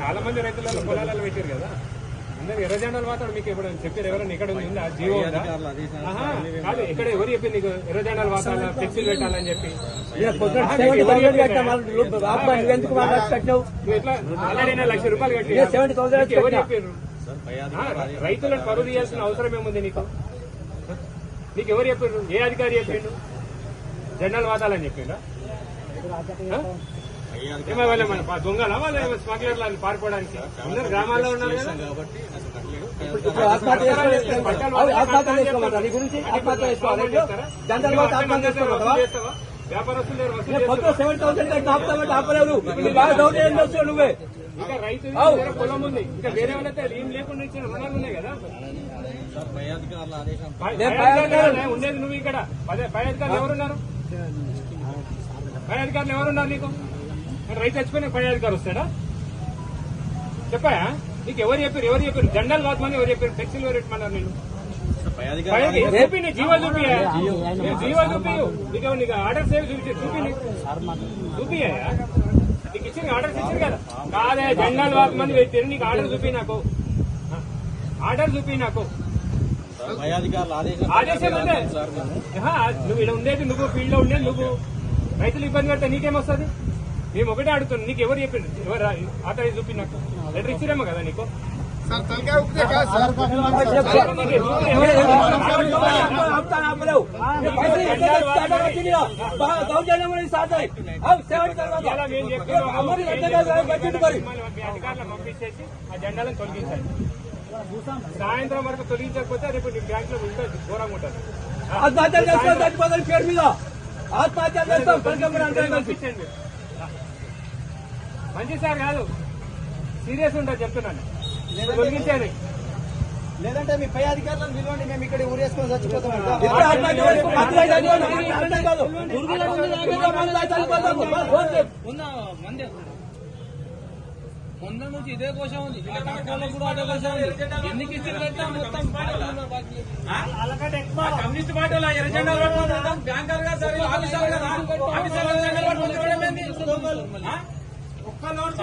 చాలా మంది రైతులలో పొలాలలో పెట్టారు కదా. అందరు ఎర్రజెండాలు మాత్రం మీకు ఇప్పుడు చెప్పారు ఎవరైనా ఇక్కడ ఉందా జీవో కాదు ఇక్కడ ఎవరు చెప్పింది నీకు ఎర్రజెండాలు వాతావరణ ఫ్లెక్సీలు పెట్టాలని చెప్పి? లక్ష రూపాయలు ఎవరు చెప్పారు? రైతులను పరువు తీయాల్సిన అవసరం ఏముంది నీకు? నీకు ఎవరు చెప్పారు? ఏ అధికారి చెప్పిండు జెండాలు వాతాలని చెప్పిండా దొంగలా వాళ్ళ స్మగ్లర్లు అని పారిపోవడానికి అందరు గ్రామాల్లో ఉన్నారు ఆత్మహత్య నీ గురించి ఆత్మహత్య చేసుకోవాలి ఆత్మహత్య చేసుకోమంటావా వ్యాపారస్తులు వసూలు సెవెన్ థౌసండ్ కట్టి ఆపుతామంటే ఆపలేవు బాగా డౌట్ ఏం నువ్వే ఇంకా రైతు పొలం ఉంది ఇంకా వేరే వాళ్ళైతే ఏం లేకుండా ఇచ్చిన రుణాలు ఉన్నాయి కదా ఉండేది నువ్వు ఇక్కడ పై అధికారులు ఎవరున్నారు పై అధికారులు ఎవరున్నారు నీకు రైతు చచ్చిపోయిన పై అధికారి వస్తాడా చెప్పాయా నీకు ఎవరు చెప్పారు ఎవరు చెప్పారు జెండల్ కాదు ఎవరు చెప్పారు ఫ్లెక్సీలు ఎవరు పెట్టమన్నారు నేను పైకి చూపి నీ జీవో చూపి జీవో చూపి నీకు నీకు ఆర్డర్స్ ఏవి చూపి చూపి నీకు. చూపియ్యా నీకు ఇచ్చిన ఆర్డర్స్ ఇచ్చింది కదా కాదే జెండాలు వాకు మంది పెట్టారు నీకు ఆర్డర్ చూపి నాకు ఆర్డర్ చూపి నాకు ఆదేశం నువ్వు ఇలా ఉండేది నువ్వు ఫీల్డ్లో ఉండేది నువ్వు రైతులు ఇబ్బంది పెడితే నీకేమొస్తుంది మేము ఒకటే అడుగుతున్నాం నీకు ఎవరు చెప్పిండు ఎవరు ఆథరైజ్ చూపి నాకు లెటర్ ఇచ్చిరేమో కదా నీకు పంపించేసి ఆ జెండాలను తొలగించండి సాయంత్రం వరకు తొలగించకపోతే రేపు నీ బ్యాంక్లో ఉంటుంది ఘోరంగా ఉంటుంది చేస్తాం పంపించండి మంచి సార్ కాదు సీరియస్ ఉంటుంది చెప్తున్నాను తొలగించాను లేదంటే మీ పై అధికారులను పిలవండి మేము ఇక్కడ ఊరేసుకొని చచ్చిపోతాం మొన్న నుంచి ఇదే కోశం ఉంది. కూడా అదే ఉంది. ఎన్నికి మొత్తం కమ్యూనిస్ట్ పార్టీ బ్యాంకర్గా సరే ఆఫీసర్ ఆఫీసర్ ఒక్క లోన్